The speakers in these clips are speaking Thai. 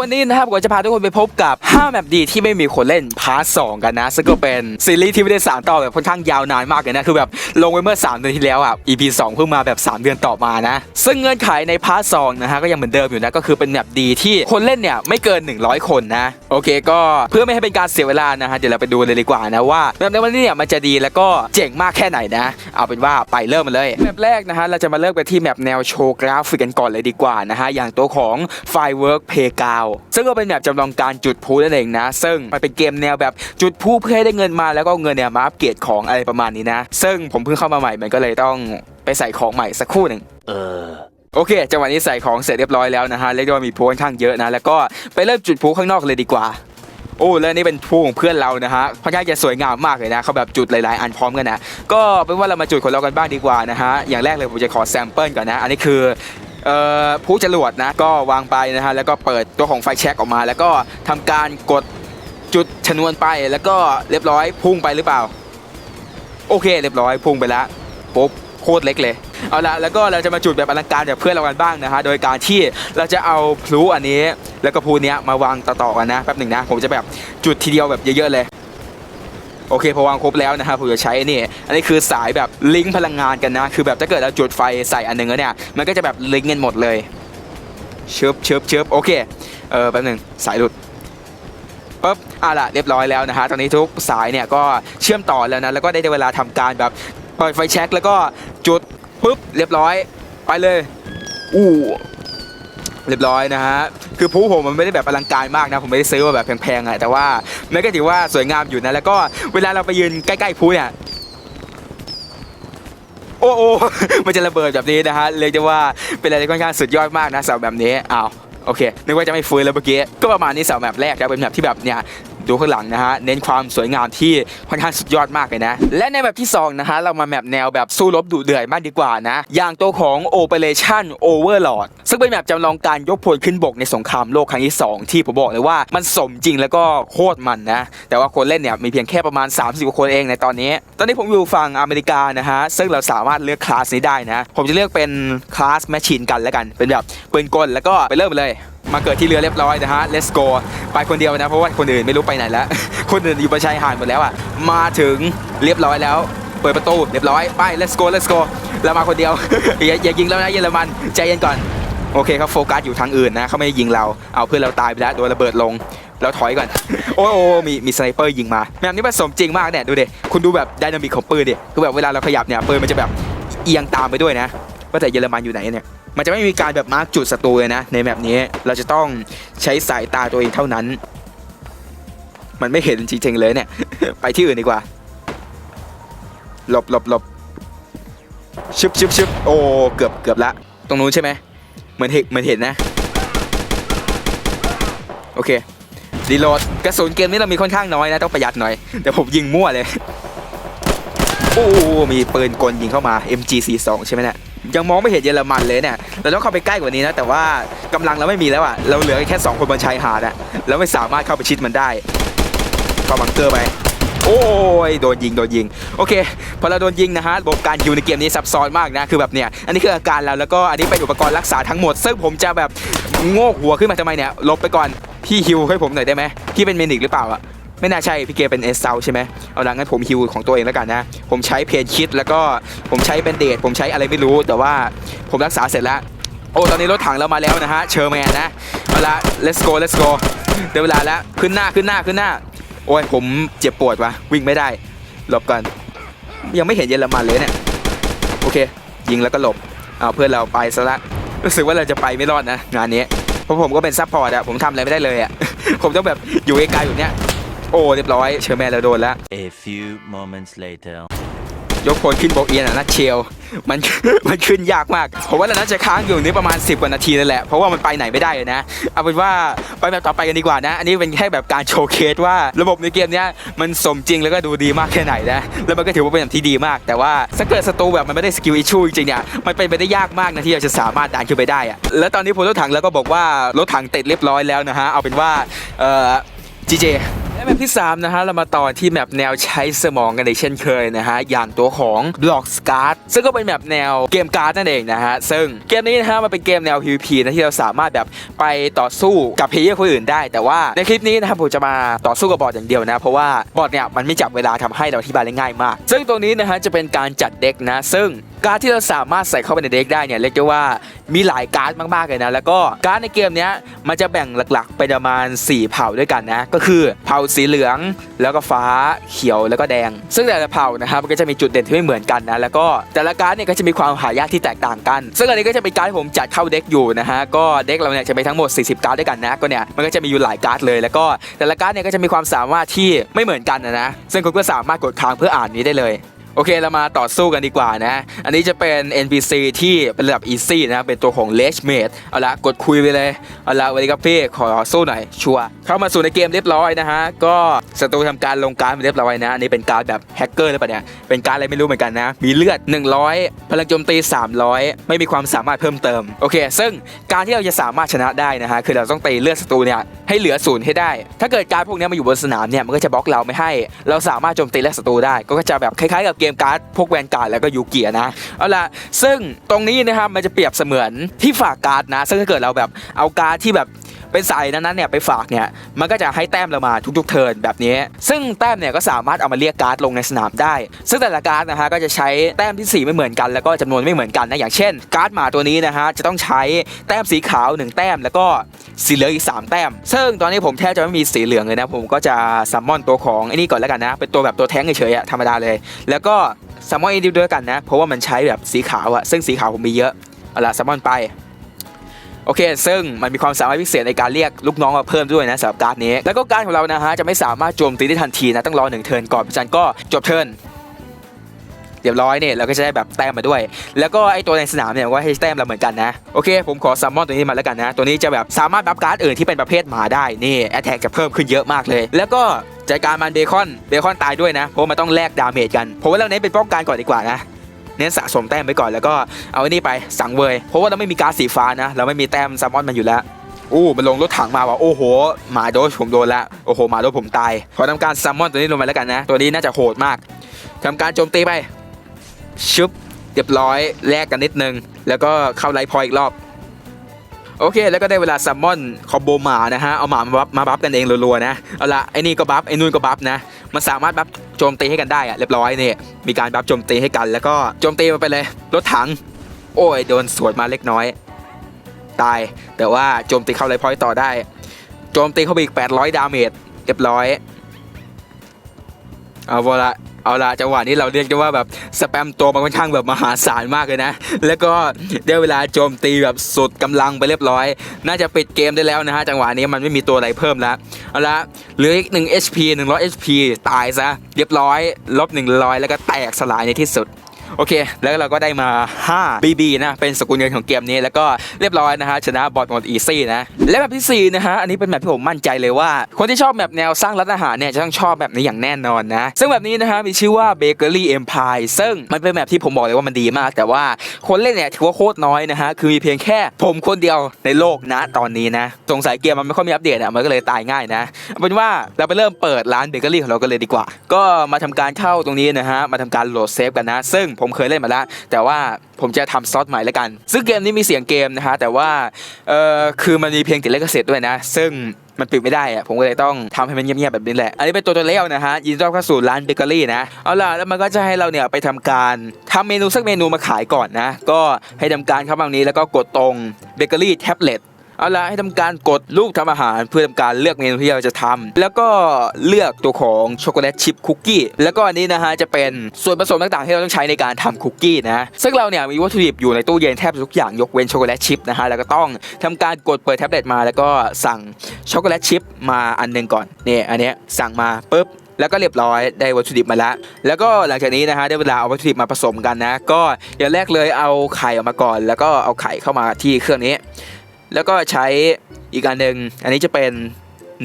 วันนี้นะครับก็จะพาทุกคนไปพบกับ 5 แมปดีที่ไม่มีคนเล่นพาร์ทสกันนะ ซึ่งก็เป็นซีรีส์ที่ไม่ได้สานต่อแบบค่อนข้างยาวนานมากเลยนะ คือแบบลงไว้เมื่อ 3 เดือนที่แล้วอะ EP 2 เพิ่งมาแบบ 3 เดือนต่อมานะ ซึ่งเงื่อนไขในพาร์ทสนะฮะก็ยังเหมือนเดิมอยู่นะ ก็คือเป็นแมปดีที่คนเล่นเนี่ยไม่เกิน 100 คนนะ โอเค ก็เพื่อไม่ให้เป็นการเสียเวลานะฮะเดี๋ยวเราไปดูเลยดีกว่านะว่าแมปในวันนี้เนี่ยมันจะดีแล้วก็เจ๋งมากแค่ไหนนะ เอาเป็นว่าไปเริ่มมาเลยแมปแรกนะฮะเราจะมาเริ่มกันที่แมปแนวโชว์กราฟิกกันก่อนเลยดีกว่านะฮะอย่างตัวของ Firework Playground ซึ่งก็เป็นแมปจำลองการจุดพลุนั่นเองนะ ซึ่งมันเป็นเกมแนวแบบจุดพลุเพื่อให้ได้เงินมาแล้วก็เอาเงินเนี่ยมาอัปเกรดของอะไรประมาณนี้นะ ซึ่งผมเพิ่งเข้ามาใหม่มันก็เลยต้องไปใส่ของใหม่สักครู่หนึ่งเออโอเค จังหวะนี้ใส่ของเสร็จเรียบร้อยแล้วนะฮะ เรียกได้ว่ามีพลุค่อนข้างเยอะนะ แล้วก็ไปเริ่มจุดพลุข้างนอกเลยดีกว่า โอ้แล้วนี่เป็นพลุของเพื่อนเรานะฮะค่อนข้างจะสวยงามมากเลยนะเขาแบบจุดหลายๆ อันพร้อมกันนะ ก็เป็นว่าเรามาจุดของเรากันบ้างดีกว่านะฮะ อย่างแรกเลยผมจะขอแซมเปิลก่อนนะ อันนี้คือ เอ่อพลุจรวดนะก็วางไปนะฮะแล้วก็เปิดตัวของไฟแช็กออกมา แล้วก็ทำการกดจุดชนวนไปแล้วก็เรียบร้อยพุ่งไปหรือเปล่า โอเค เรียบร้อยพุ่งไปแล้วปุ๊บโคตรเล็กเลย เอาละแล้วก็เราจะมาจุดแบบอลังการแบบเพื่อนเรากันบ้างนะฮะโดยการที่เราจะเอาพลุอันนี้ แล้วก็พลุเนี้ยมาวางต่อๆกันนะแป๊บหนึ่งนะ ผมจะแบบจุดทีเดียวแบบเยอะๆเลย โอเคพอวางครบแล้วนะครับผมจะใช้นี่อันนี้คือสายแบบลิงก์พลังงานกันนะ คือแบบถ้าเกิดเราจุดไฟใส่อันหนึ่งแล้วเนี่ยมันก็จะแบบลิงก์กันหมดเลยเชิบเชิบเชิบโอเคเออแป๊บนึงสายหลุดปุ๊บอะละเรียบร้อยแล้วนะฮะตอนนี้ทุกสายเนี่ยก็เชื่อมต่อแล้วนะแล้วก็ได้เวลาทำการแบบเปิดไฟแช็กแล้วก็จุดปุ๊บเรียบร้อยไปเลยอู้ เรียบร้อยนะฮะ คือผู้ผมมันไม่ได้แบบอลังการมากนะ ผมไม่ได้ซื้อมาแบบแพงๆอะแต่ว่ามันก็ถือว่าสวยงามอยู่นะ แล้วก็เวลาเราไปยืนใกล้ๆผู้เนี่ย โอ้โอ้มันจะระเบิดแบบนี้นะฮะเรียกได้ว่าเป็นอะไรที่ค่อนข้างสุดยอดมากนะสำหรับแบบนี้ อ้าว โอเค นึกว่าจะไม่ฟื้นแล้วเมื่อกี้ ก็ประมาณนี้สำหรับแบบแรกนะเป็นแบบที่แบบเนี่ย ดูข้างหลังนะฮะเน้นความสวยงามที่ค่อนข้างสุดยอดมากเลยนะ และในแบบที่สองนะฮะเรามาแมปแนวแบบสู้รบดุเดือดมากดีกว่านะอย่างตัวของ Operation Overlord ซึ่งเป็นแบบจำลองการยกพลขึ้นบกในสงครามโลกครั้งที่ 2 ที่ผมบอกเลยว่ามันสมจริงแล้วก็โคตรมันนะ แต่ว่าคนเล่นเนี่ยมีเพียงแค่ประมาณ 30กว่าคนเองในตอนนี้ ตอนนี้ผมอยู่ฝั่งอเมริกานะฮะซึ่งเราสามารถเลือกคลาสนี้ได้นะ ผมจะเลือกเป็นคลาสแมชชีนกันแล้วกัน เป็นแบบปืนกลแล้วก็ไปเริ่มเลย มาเกิดที่เรือเรียบร้อยนะฮะ let's go ไปคนเดียวนะ เพราะว่าคนอื่นไม่รู้ไปไหนแล้ว คนอื่นอยู่บนชายหาดหมดแล้วอะ มาถึงเรียบร้อยแล้ว เปิดประตูเรียบร้อย ไป let's go let's go เรามาคนเดียว อย่าอย่ายิงแล้วนะเยอรมัน ใจเย็นก่อน โอเคเขาโฟกัสอยู่ทางอื่นนะเขาไม่ยิงเรา เอาเพื่อนเราตายไปแล้วโดนระเบิดลง เราถอยก่อน โอ้โอมีมีสไนเปอร์ยิงมาแบบนี้มันสมจริงมากเนี่ยดูดิ คุณดูแบบไดนามิกของปืนดิ คือแบบเวลาเราขยับเนี่ยปืนมันจะแบบเอียงตามไปด้วยนะว่าแต่เยอรมันอยู่ไหนเนี่ย มันจะไม่มีการแบบมาร์กจุดศัตรูเลยนะ ในแบบนี้เราจะต้องใช้สายตาตัวเองเท่านั้น มันไม่เห็นจริงๆเลยเนี่ย ไปที่อื่นดีกว่า หลบหลบหลบชึบชึบชึบโอ้เกือบเกือบละ ตรงนู้นใช่ไหมเหมือนเห็นเหมือนเห็นนะ โอเครีโหลดกระสุนเกมนี้เรามีค่อนข้างน้อยนะต้องประหยัดหน่อยเดี๋ยวผมยิงมั่วเลยโอ้มีปืนกลยิงเข้ามา MG42 ใช่ไหมเนี่ย ยังมองไม่เห็นเยอรมันเลยเนี่ยเราต้องเข้าไปใกล้กว่านี้นะ แต่ว่ากำลังเราไม่มีแล้วอะเราเหลือแค่ 2 คนบนชายหาดอะแล้วไม่สามารถเข้าไปชิดมันได้เข้าบังเกอร์ไปโอ้ยโดนยิงโดนยิงโอเคพอเราโดนยิงนะฮะระบบการยิวในเกมนี้ซับซ้อนมากนะคือแบบเนี่ยอันนี้คืออาการเราแล้วก็อันนี้เป็นอุปกรณ์รักษาทั้งหมด ซึ่งผมจะแบบโงกหัวขึ้นมาทำไมเนี่ยลบไปก่อนพี่ฮิวให้ผมหน่อยได้ไหมพี่เป็นเมนิกหรือเปล่าอะ ไม่น่าใช่พี่เกเป็นเอสเซาใช่ไหมเอาละงั้นผมฮิวของตัวเองแล้วกันนะ ผมใช้เพนคิดแล้วก็ผมใช้เบนเดดผมใช้อะไรไม่รู้ แต่ว่าผมรักษาเสร็จแล้ว โอ้ตอนนี้รถถังเรามาแล้วนะฮะเชอร์แมนนะเอาละ let's go let's go เดี๋ยวเวลาแล้วขึ้นหน้าขึ้นหน้าขึ้นหน้า โอ้ยผมเจ็บปวดวะวิ่งไม่ได้หลบก่อนยังไม่เห็นเยอรมันเลยเนี่ยโอเค ยิงแล้วก็หลบเอาเพื่อนเราไปซะละรู้สึกว่าเราจะไปไม่รอดนะงานนี้เพราะผมก็เป็นซัพพอร์ตอะผมทำอะไรไม่ได้เลยอะผมต้องแบบอยู่ไกลๆอยู่เนี้ย โอ้เรียบร้อยเชอร์แมนเราโดนแล้ว A few moments later ยกพลขึ้นบกเอียนอะนัดเชลมันมันขึ้นยากมากผมว่าเราน่าจะค้างอยู่นี่ประมาณ 10กว่านาทีเลยแหละเพราะว่ามันไปไหนไม่ได้เลยนะเอาเป็นว่าไปแบบต่อไปกันดีกว่านะ อันนี้เป็นแค่แบบการโชว์เคสว่าระบบในเกมเนี้ยมันสมจริงแล้วก็ดูดีมากแค่ไหนนะแล้วมันก็ถือว่าเป็นแบบที่ดีมาก แต่ว่าถ้าเกิดศัตรูแบบมันไม่ได้สกิลอิชูจริงๆเนี่ยมันเป็นไปได้ยากมากนะที่เราจะสามารถดันขึ้นไปได้อะแล้วตอนนี้พลรถถังแล้วก็บอกว่ารถถังติดเรียบร้อยแล้วนะฮะเอาเป็นว่าเอ่อจีเจ และแบบที่ 3 นะฮะ เรามาต่อที่แมปแนวใช้สมองกันอีกเช่นเคยนะฮะ อย่างตัวของ Block Start ซึ่งก็เป็นแมปแนวเกมการ์ดนั่นเองนะฮะ ซึ่งเกมนี้นะฮะ มันเป็นเกมแนว PVP นะที่เราสามารถแบบไปต่อสู้กับเพลเยอร์คนอื่นได้ แต่ว่าในคลิปนี้นะครับผมจะมาต่อสู้กับบอทอย่างเดียวนะ เพราะว่าบอทเนี่ยมันไม่จับเวลาทำให้เราอธิบายได้ง่ายมาก ซึ่งตรงนี้นะฮะจะเป็นการจัดเด็กนะ ซึ่ง การดที่เราสามารถใส่เข้าไปในเด็กได้เนี่ยเรียกได้ว่ามีหลายการ์ดมากๆเลยนะแล้วก็การ์ดในเกมเนี้ยมันจะแบ่งหลักๆเป็นประมาณ 4 เผ่าด้วยกันนะก็คือเผ่าสีเหลือง แล้วก็ฟ้าเขียวแล้วก็แดง ซึ่งแต่ละเผ่านะครับมันก็จะมีจุดเด่นที่ไม่เหมือนกันนะแล้วก็แต่ละการ์ดเนี่ยก็จะมีความหายากที่แตกต่างกัน ซึ่งอันนี้ก็จะเป็นการ์ดที่ผมจัดเข้าเด็กอยู่นะฮะก็เด็กเราเนี่ยจะมีทั้งหมด 40 การ์ดด้วยกันนะก็เนี่ยมันก็จะมีอยู่หลายการ์ดเลย แล้วก็แต่ละการ์ดเนี่ยก็จะมีความสามารถที่ไม่เหมือนกันนะนะซึ่งคุณก็สามารถกดค้างเพื่ออ่านนี้ได้เลย โอเคเรามาต่อสู้กันดีกว่านะ อันนี้จะเป็น NPC ที่เป็นระดับ Easy นะ เป็นตัวของ l e g m a t e เอาละกดคุยไปเลย เอาละวันนี้ครับพี่ขอสู้หน่อย ชัวเข้ามาสู่ในเกมเรียบร้อยนะฮะ ก็ศัตรูทำการลงการดเรียบร้อยนะ อันนี้เป็นการแบบแฮกเกอร์หรือเปล่าเนี่ย เป็นการอะไรไม่รู้เหมือนกันนะ มีเลือด 100 พลังโจมตี 300 ไม่มีความสามารถเพิ่มเติม โอเค ซึ่งการที่เราจะสามารถชนะได้นะฮะ คือเราต้องตีเลือดศัตรูเนี่ยให้เหลือศูนย์ให้ได้ ถ้าเกิดการพวกเนี้ยมาอยู่บนสนามเนี่ย มันก็จะบล็อกเราไม่ให้ เราสามารถโจมตีเลือดศัตรูได้ ก็จะแบบคล้ายๆกับเกมการ์ดพวกแวนการ์ดแล้วก็ยูเกียนะเอาล่ะซึ่งตรงนี้นะครับมันจะเปรียบเสมือนที่ฝากการ์ดนะ ซึ่งถ้าเกิดเราแบบเอาการ์ดที่แบบ เป็นสายนั้นๆเนี่ยไปฝากเนี่ยมันก็จะให้แต้มเรามาทุกๆเทิร์นแบบนี้ ซึ่งแต้มเนี่ยก็สามารถเอามาเรียกการ์ดลงในสนามได้ ซึ่งแต่ละการ์ดนะฮะก็จะใช้แต้มที่ 4 ไม่เหมือนกันแล้วก็จำนวนไม่เหมือนกันนะอย่างเช่น การ์ดหมาตัวนี้นะฮะจะต้องใช้แต้มสีขาว 1 แต้มแล้วก็สีเหลืองอีก 3 แต้ม ซึ่งตอนนี้ผมแทบจะไม่มีสีเหลืองเลยนะผมก็จะซัมมอนตัวของไอ้นี่ก่อนแล้วกันนะเป็นตัวแบบตัวแท้งเฉยๆธรรมดาเลย แล้วก็ซัมมอนอีกด้วยกันนะเพราะว่ามันใช้แบบสีขาวอะซึ่งสีขาวผมมีเยอะเอาล่ะซัมมอนไป โอเค ซึ่งมันมีความสามารถพิเศษในการเรียกลูกน้องมาเพิ่มด้วยนะสำหรับการ์ดนี้ แล้วก็การดของเรานะฮะจะไม่สามารถโจมตีได้ทันทีนะต้องรอหนึ่งเทิร์นก่อนเพราะฉะนั้นก็จบเทิร์นเรียบร้อยเนี่ยเราก็จะได้แบบแต้มมาด้วย แล้วก็ไอตัวในสนามเนี่ยก็ให้แต้มเราเหมือนกันนะ โอเค ผมขอซัมมอนตัวนี้มาแล้วกันนะ ตัวนี้จะแบบสามารถบัฟการ์ดอื่นที่เป็นประเภทหมาได้ นี่แอตแทกจะเพิ่มขึ้นเยอะมากเลย แล้วก็จัดการมันเบคอน เบคอนตายด้วยนะ เพราะมันต้องแลกดาเมจกัน ผมว่าเราเน้นเป็นป้องกันก่อนดีกว่านะ เน้นสะสมแต้มไปก่อนแล้วก็เอาไอ้นี่ไปสังเวยเพราะว่าเราไม่มีการสีฟ้านะเราไม่มีแต้มซัมมอนมันอยู่แล้วอู้มันลงรถถังมาว่ะโอ้โหหมาโดนผมโดนแล้วโอ้โหหมาโดนผมตายขอทำการซัมมอนตัวนี้ลงไปแล้วกันนะ ตัวนี้น่าจะโหดมากทำการโจมตีไปชุบเรียบร้อยแลกกันนิดนึง แล้วก็เข้าไลท์พอยอีกรอบโอเค แล้วก็ได้เวลาซัมมอนคอมโบหมานะฮะ เอาหมามาบัฟมาบัฟกันเองรัวๆนะ เอาละไอ้นี่ก็บัฟไอ้นู่นก็บัฟนะ มันสามารถบัฟ โจมตีให้กันได้อะเรียบร้อยเนี่ยมีการบัฟโจมตีให้กัน แล้วก็โจมตีมาไปเลยรถถัง โอ้ยโดนสวนมาเล็กน้อย ตายแต่ว่าโจมตีเข้าไลท์พอยต์ต่อได้ โจมตีเข้าไปอีก 800 ดาเมจเรียบร้อยเอาละ เอาละจังหวะนี้เราเรียกได้ว่าแบบสแปมตัวมันค่อนข้างแบบมหาศาลมากเลยนะ แล้วก็ได้เวลาโจมตีแบบสุดกำลังไปเรียบร้อย น่าจะปิดเกมได้แล้วนะฮะจังหวะนี้มันไม่มีตัวอะไรเพิ่มแล้วเอาละเหลืออีก1 HP 100 HP ตายซะเรียบร้อยลบ100 แล้วก็แตกสลายในที่สุด โอเค แล้วเราก็ได้มา 5 BB นะเป็นสกุลเงินของเกมนี้แล้วก็เรียบร้อยนะฮะชนะบอทหมดอีซี่นะและแบบที่4นะฮะอันนี้เป็นแบบที่ผมมั่นใจเลยว่า คนที่ชอบแบบแนวสร้างร้านอาหารเนี่ยจะต้องชอบแบบนี้อย่างแน่นอนนะ ซึ่งแบบนี้นะฮะมีชื่อว่า Bakery Empire ซึ่งมันเป็นแบบที่ผมบอกเลยว่ามันดีมาก แต่ว่าคนเล่นเนี่ยถือว่าโคตรน้อยนะฮะคือมีเพียงแค่ผมคนเดียวในโลกนะตอนนี้นะสงสัยเกมมันไม่ค่อยมีอัปเดตอะมันก็เลยตายง่ายนะเอาเป็นว่าเราไปเริ่มเปิดร้านเบเกอรี่ของเรากันเลยดีกว่า ก็มาทำการเข้าตรงนี้นะฮะมาทำการโหลดเซฟกันนะ ซึ่งผมเคยเล่นมาแล้ว แต่ว่าผมจะทำซอสใหม่แล้วกัน ซึ่งเกมนี้มีเสียงเกมนะฮะแต่ว่าเออคือมันมีเพลงติดลิขสิทธิ์ด้วยนะ ซึ่งมันปิดไม่ได้อะผมก็เลยต้องทำให้มันเงียบๆแบบนี้แหละ อันนี้เป็นตัวตัวเลี้ยวนะฮะ ยินดีต้อนรับเข้าสู่ร้านเบเกอรี่นะ เอาล่ะ แล้วมันก็จะให้เราเนี่ยไปทำการทำเมนูสักเมนูมาขายก่อนนะ ก็ให้ทำการเข้ามาตรงนี้แล้วก็กดตรงเบเกอรี่แท็บเล็ต เอาละให้ทำการกดลูกทำอาหารเพื่อทำการเลือกเมนูที่เราจะทำแล้วก็เลือกตัวของช็อกโกแลตชิพคุกกี้แล้วก็อันนี้นะฮะจะเป็นส่วนผสมต่างๆที่เราต้องใช้ในการทำคุกกี้นะซึ่งเราเนี่ยมีวัตถุดิบอยู่ในตู้เย็นแทบทุกอย่างยกเว้นช็อกโกแลตชิพนะฮะแล้วก็ต้องทำการกดเปิดแท็บเล็ตมาแล้วก็สั่งช็อกโกแลตชิพมาอันหนึงก่อนนี่อันเนี้ยสั่งมาปุ๊บแล้วก็เรียบร้อยได้วัตถุดิบมาแล้ว แล้วก็หลังจากนี้นะฮะได้เวลาเอาวัตถุดิบมาผสมกันนะ ก็อย่างแรกเลยเอาไข่ออกมาก่อน แล้วก็เอาไข่เข้ามาที่เครื่องนี้ แล้วก็ใช้อีกอันหนึ่งอันนี้จะเป็น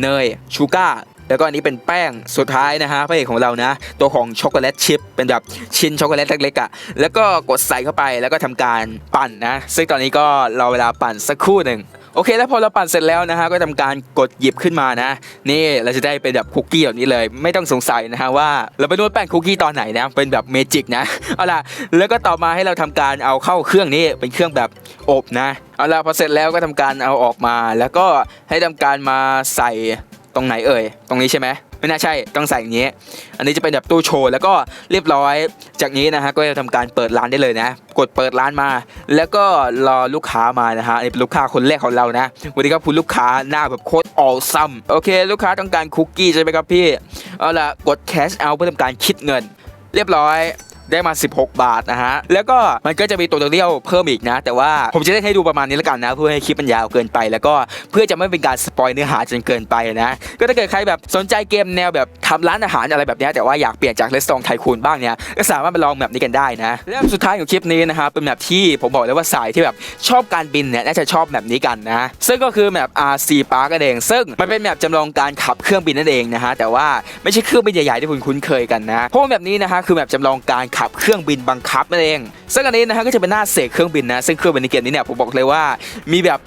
เนยชูการ์แล้วก็อันนี้เป็นแป้งสุดท้ายนะฮะพระเอกของเรานะ ตัวของช็อกโกแลตชิพเป็นแบบชิ้นช็อกโกแลตเล็กๆอะ่ะแล้วก็กดใส่เข้าไปแล้วก็ทำการปั่นนะ ซึ่งตอนนี้ก็รอเวลาปั่นสักครู่หนึ่ง โอเค แล้วพอเราปั่นเสร็จแล้วนะฮะก็ทำการกดหยิบขึ้นมานะ นี่เราจะได้เป็นแบบคุกกี้แบบนี้เลย ไม่ต้องสงสัยนะฮะว่าเราไปนวดแป้งคุกกี้ตอนไหนนะเป็นแบบเมจิกนะเอาล่ะแล้วก็ต่อมาให้เราทำการเอาเข้าเครื่องนี้เป็นเครื่องแบบอบนะเอาล่ะพอเสร็จแล้วก็ทำการเอาออกมา แล้วก็ให้ทำการมาใส่ตรงไหนเอ่ย ตรงนี้ใช่ไหม ไม่น่าใช่ต้องใส่อย่างนี้ อันนี้จะเป็นแบบตู้โชว์แล้วก็เรียบร้อย จากนี้นะฮะก็จะทำการเปิดร้านได้เลยนะ กดเปิดร้านมา แล้วก็รอลูกค้ามานะฮะนี่เป็นลูกค้าคนแรกของเรานะวัสดีครับคุณลูกค้าหน้าแบบโคตรออซัมโอเค ลูกค้าต้องการคุกกี้ใช่ไหมครับพี่เอาล่ะกดแคชเอาเพื่อทำการคิดเงิน เรียบร้อย ได้มา 16 บาทนะฮะ แล้วก็มันก็จะมีตัวเรียวเพิ่มอีกนะ แต่ว่าผมจะได้ให้ดูประมาณนี้แล้วกันนะ เพื่อให้คลิปมันยาวเกินไป แล้วก็เพื่อจะไม่เป็นการสปอยเนื้อหาจนเกินไปนะ ก็ถ้าเกิดใครแบบสนใจเกมแนวแบบทำร้านอาหารอะไรแบบนี้ แต่ว่าอยากเปลี่ยนจากเลสตองไทคูนบ้างเนี่ย ก็สามารถไปลองแบบนี้กันได้นะ แล้วสุดท้ายของคลิปนี้นะฮะเป็นแบบที่ผมบอกเลยว่าสายที่แบบชอบการบินเนี่ยน่าจะชอบแบบนี้กันนะ ซึ่งก็คือแบบ RC Park นั่นเอง ซึ่งมันเป็นแบบจำลองการขับเครื่องบินนั่นเองนะฮะ แต่ว่าไม่ใช่เครื่องบินใหญ่ๆที่คุณคุ้นเคยกันนะ เพราะแบบนี้นะฮะคือแบบจำลองการขับเครื่องบินบังคับนั่นเองซึ่งอันนี้นะฮะก็จะเป็นหน้าเสกเครื่องบินนะซึ่งเครื่องบินในเกมนี้เนี่ยผมบอกเลยว่ามีแบบ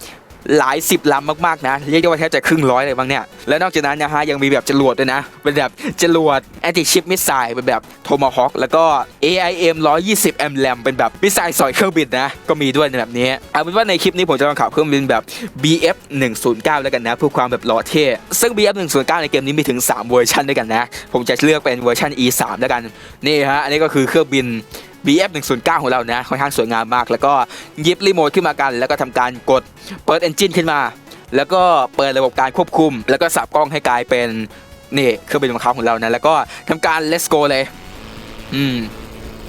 หลายสิบลำมากๆนะ เรียกได้ว่าแทบจะครึ่งร้อยเลยบางเนี่ย แล้วนอกจากนั้นนะฮะยังมีแบบจรวดด้วยนะ เป็นแบบจรวดแอนติชิปมิสไซล์เป็นแบบโทมาฮอคแล้วก็ AIM 120 m RAM เป็นแบบมิสไซล์สอยเครื่องบินนะ ก็มีด้วยในแบบนี้เอาเป็นว่าในคลิปนี้ผมจะลองขับเครื่องบินแบบ BF 109แล้วกันนะเพื่อความแบบหล่อเท่ซึ่ง BF 109ในเกมนี้มีถึง 3 เวอร์ชันด้วยกันนะ ผมจะเลือกเป็นเวอร์ชัน E3 แล้วกันนี่ฮะอันนี้ก็คือเครื่องบิน BF 109 ของเรานะค่อนข้างสวยงามมาก แล้วก็ยิบรีโมทขึ้นมากัน แล้วก็ทำการกดเปิดเอนจินขึ้นมา แล้วก็เปิดระบบการควบคุม แล้วก็สับกล้องให้กลายเป็นนี่เครื่องบินบังคับของเรานะแล้วก็ทำการ let's go เลย อืม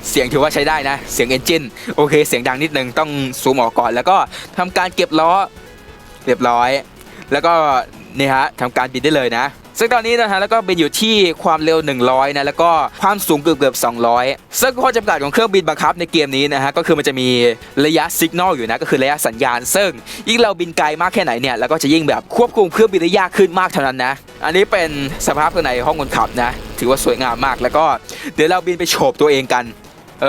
เสียงถือว่าใช้ได้นะ เสียงเอนจินโอเค เสียงดังนิดนึงต้องซูมออกก่อน แล้วก็ทำการเก็บล้อเรียบร้อย แล้วก็ นี่ฮะทำการบินได้เลยนะ ซึ่งตอนนี้นะฮะแล้วก็บินอยู่ที่ความเร็ว 100นะแล้วก็ความสูงเกือบเกือบ200 ซึ่งข้อจำกัดของเครื่องบินบังคับในเกมนี้นะฮะก็คือมันจะมีระยะสัญญาณอยู่นะก็คือระยะสัญญาณ ซึ่งยิ่งเราบินไกลมากแค่ไหนเนี่ยแล้วก็จะยิ่งแบบควบคุมเครื่องบินได้ยากขึ้นมากเท่านั้นนะ อันนี้เป็นสภาพข้างในห้องคนขับนะ ถือว่าสวยงามมากแล้วก็เดี๋ยวเราบินไปโฉบตัวเองกันเอ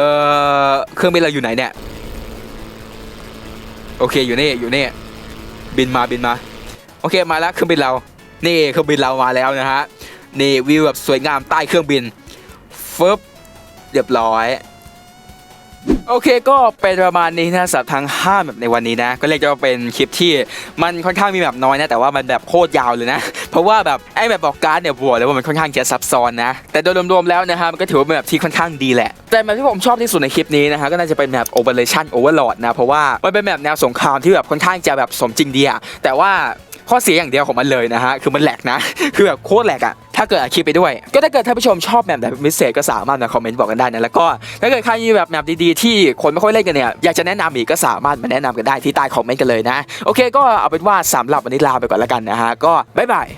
อเครื่องบินเราอยู่ไหนเนี่ยโอเคอยู่นี่อยู่นี่บินมาบินมา เคมาแล้วเครื่องบินเรา นี่เครื่องบินเรามาแล้วนะฮะนี่วิวแบบสวยงามใต้เครื่องบินฟึบเรียบร้อยโอเคก็เป็นประมาณนี้นะสำหรับทั้ง5แบบในวันนี้นะ ก็เรียกได้ว่าเป็นคลิปที่มันค่อนข้างมีแบบน้อยนะ แต่ว่ามันแบบโคตรยาวเลยนะ เพราะว่าแบบไอ้แบบบอกการ์ดเนี่ยบอกเลยว่ามันค่อนข้างจะซับซ้อนนะ แต่โดยรวมๆแล้วนะฮะมันก็ถือว่าเป็นแบบที่ค่อนข้างดีแหละ แต่แบบที่ผมชอบที่สุดในคลิปนี้นะฮะก็น่าจะเป็นแบบ Operation Overlord นะเพราะว่ามันเป็นแบบแนวสงครามที่แบบค่อนข้างจะแบบสมจริงดีอะแต่ว่า ข้อเสียอย่างเดียวของมันเลยนะฮะคือมันแหลกนะ คือแบบโคตรแหลกอะถ้าเกิดอัดคลิปไปด้วย ก็ถ้าเกิดท่านผู้ชมชอบแบบแบบพิเศษก็สามารถมาคอมเมนต์บอกกันได้นะแล้วก็ถ้าเกิดใครมีแบบแบบดีๆที่คนไม่ค่อยเล่นกันเนี่ยอยากจะแนะนำอีกก็สามารถมาแนะนำกันได้ที่ใต้คอมเมนต์กันเลยนะโอเคก็เอาเป็นว่าสำหรับวันนี้ลาไปก่อนแล้วกันนะฮะก็บ๊ายบาย